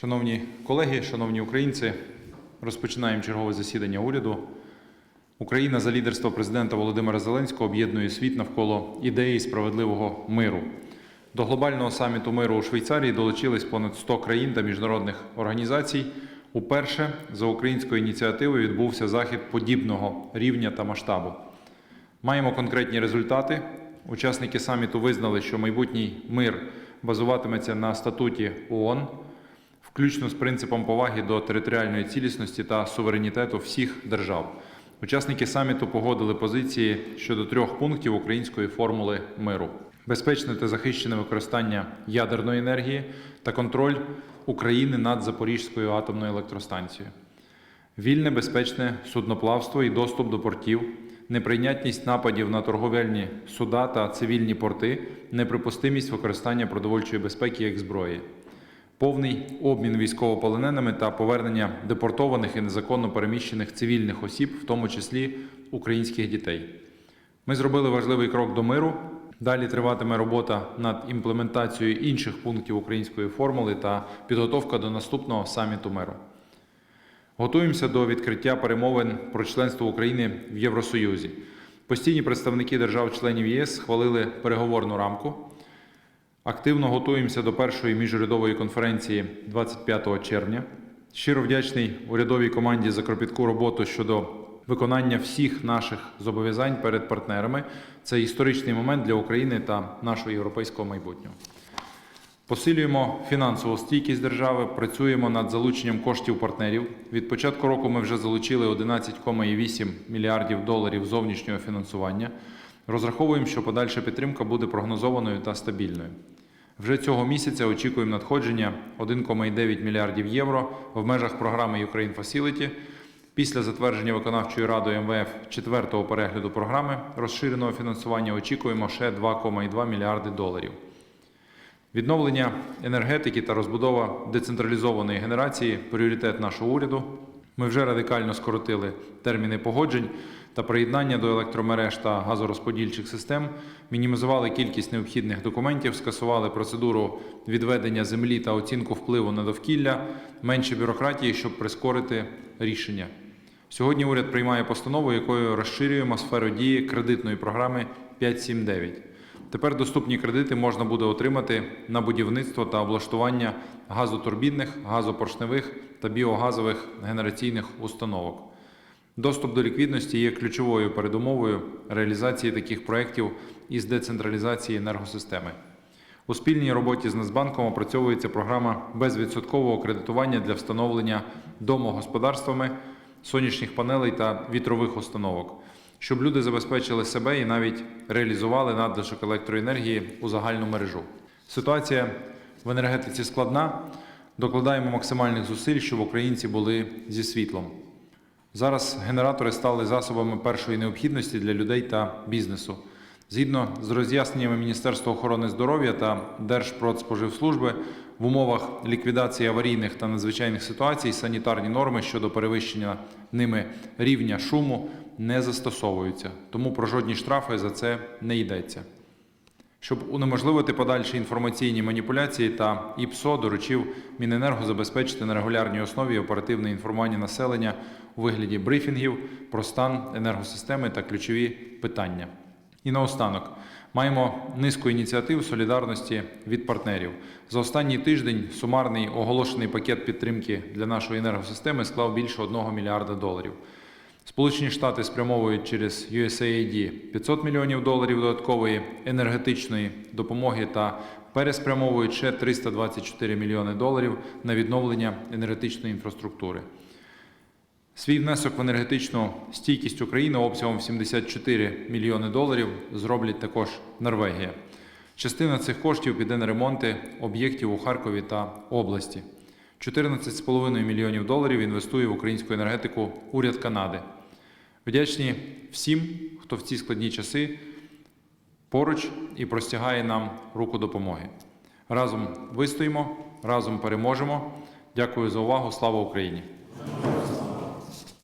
Шановні колеги, шановні українці, розпочинаємо чергове засідання уряду. Україна за лідерства президента Володимира Зеленського об'єднує світ навколо ідеї справедливого миру. До глобального саміту миру у Швейцарії долучились понад 100 країн та міжнародних організацій. Уперше за українською ініціативою відбувся захід подібного рівня та масштабу. Маємо конкретні результати. Учасники саміту визнали, що майбутній мир базуватиметься на статуті ООН, включно з принципом поваги до територіальної цілісності та суверенітету всіх держав. Учасники саміту погодили позиції щодо трьох пунктів української формули миру: безпечне та захищене використання ядерної енергії та контроль України над Запорізькою атомною електростанцією. Вільне безпечне судноплавство і доступ до портів, неприйнятність нападів на торговельні суда та цивільні порти, неприпустимість використання продовольчої безпеки як зброї, повний обмін військовополоненими та повернення депортованих і незаконно переміщених цивільних осіб, в тому числі українських дітей. Ми зробили важливий крок до миру. Далі триватиме робота над імплементацією інших пунктів української формули та підготовка до наступного саміту миру. Готуємося до відкриття перемовин про членство України в Євросоюзі. Постійні представники держав-членів ЄС схвалили переговорну рамку. Активно готуємося до першої міжурядової конференції 25 червня. Щиро вдячний урядовій команді за кропітку роботу щодо виконання всіх наших зобов'язань перед партнерами. Це історичний момент для України та нашого європейського майбутнього. Посилюємо фінансову стійкість держави, працюємо над залученням коштів партнерів. Від початку року ми вже залучили 11,8 мільярдів доларів зовнішнього фінансування. Розраховуємо, що подальша підтримка буде прогнозованою та стабільною. Вже цього місяця очікуємо надходження 1,9 мільярдів євро в межах програми Ukraine Facility. Після затвердження виконавчою радою МВФ четвертого перегляду програми розширеного фінансування очікуємо ще 2,2 мільярди доларів. Відновлення енергетики та розбудова децентралізованої генерації пріоритет нашого уряду. Ми вже радикально скоротили терміни погоджень та приєднання до електромереж та газорозподільчих систем, мінімізували кількість необхідних документів, скасували процедуру відведення землі та оцінку впливу на довкілля, менше бюрократії, щоб прискорити рішення. Сьогодні уряд приймає постанову, якою розширюємо сферу дії кредитної програми 579. Тепер доступні кредити можна буде отримати на будівництво та облаштування газотурбінних, газопоршневих та біогазових генераційних установок. Доступ до ліквідності є ключовою передумовою реалізації таких проєктів із децентралізації енергосистеми. У спільній роботі з Нацбанком опрацьовується програма безвідсоткового кредитування для встановлення домогосподарствами, сонячних панелей та вітрових установок, щоб люди забезпечили себе і навіть реалізували надлишок електроенергії у загальну мережу. Ситуація в енергетиці складна. Докладаємо максимальних зусиль, щоб українці були зі світлом. Зараз генератори стали засобами першої необхідності для людей та бізнесу. Згідно з роз'ясненнями Міністерства охорони здоров'я та Держпродспоживслужби, в умовах ліквідації аварійних та надзвичайних ситуацій санітарні норми щодо перевищення ними рівня шуму не застосовуються, тому про жодні штрафи за це не йдеться. Щоб унеможливити подальші інформаційні маніпуляції та ІПСО доручив Міненерго забезпечити на регулярній основі оперативне інформування населення у вигляді брифінгів про стан енергосистеми та ключові питання. І наостанок маємо низку ініціатив солідарності від партнерів. За останній тиждень сумарний оголошений пакет підтримки для нашої енергосистеми склав більше 1 мільярда доларів. Сполучені Штати спрямовують через USAID 500 мільйонів доларів додаткової енергетичної допомоги та переспрямовують ще 324 мільйони доларів на відновлення енергетичної інфраструктури. Свій внесок в енергетичну стійкість України обсягом 74 мільйони доларів зроблять також Норвегія. Частина цих коштів піде на ремонти об'єктів у Харкові та області. 14,5 мільйонів доларів інвестує в українську енергетику уряд Канади. Вдячні всім, хто в ці складні часи поруч і простягає нам руку допомоги. Разом вистоїмо, разом переможемо. Дякую за увагу. Слава Україні!